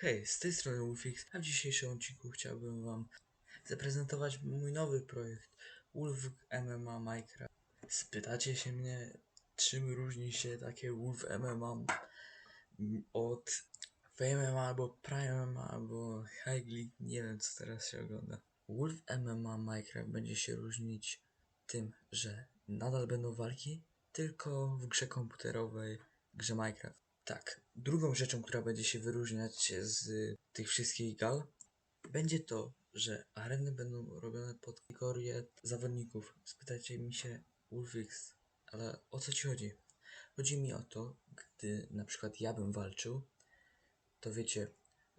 Hej, z tej strony Wolfix, a w dzisiejszym odcinku chciałbym wam zaprezentować mój nowy projekt Wolf MMA Minecraft. Spytacie się mnie, czym różni się takie Wolf MMA od MMA albo Prime albo High League, nie wiem co teraz się ogląda. Wolf MMA Minecraft będzie się różnić tym, że nadal będą walki, tylko w grze komputerowej, grze Minecraft. Tak, drugą rzeczą, która będzie się wyróżniać z tych wszystkich gal, będzie to, że areny będą robione pod kategorię zawodników. Spytajcie mi się, Wolfix, ale o co ci chodzi? Chodzi mi o to, gdy na przykład ja bym walczył, to wiecie,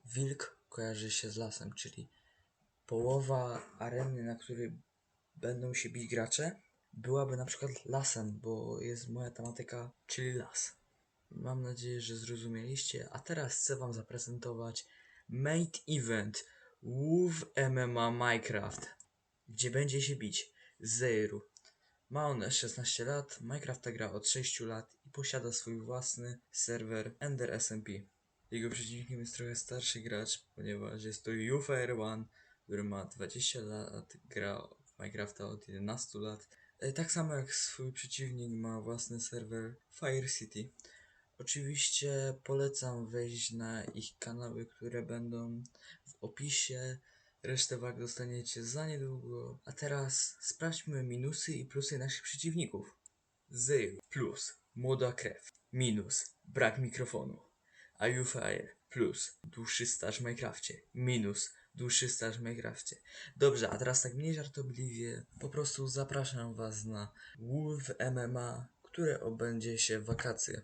wilk kojarzy się z lasem, czyli połowa areny, na której będą się bić gracze, byłaby na przykład lasem, bo jest moja tematyka, czyli las. Mam nadzieję, że zrozumieliście, a teraz chcę wam zaprezentować Mate Event Wolf MMA Minecraft, gdzie będzie się bić Zeiru. Ma on 16 lat, Minecrafta gra od 6 lat i posiada swój własny serwer Ender SMP. Jego przeciwnikiem jest trochę starszy gracz, ponieważ jest to Ufire One, który ma 20 lat, gra w Minecrafta od 11 lat. E, Tak samo jak swój przeciwnik ma własny serwer Fire City. Oczywiście polecam wejść na ich kanały, które będą w opisie. Resztę wag dostaniecie za niedługo. A teraz sprawdźmy minusy i plusy naszych przeciwników. Zero plus młoda krew. Minus brak mikrofonu. A Fire plus dłuższy staż w Minecrafcie. Minus dłuższy staż w Minecrafcie. Dobrze, a teraz tak mniej żartobliwie. Po prostu zapraszam was na Wolf MMA, które odbędzie się w wakacje.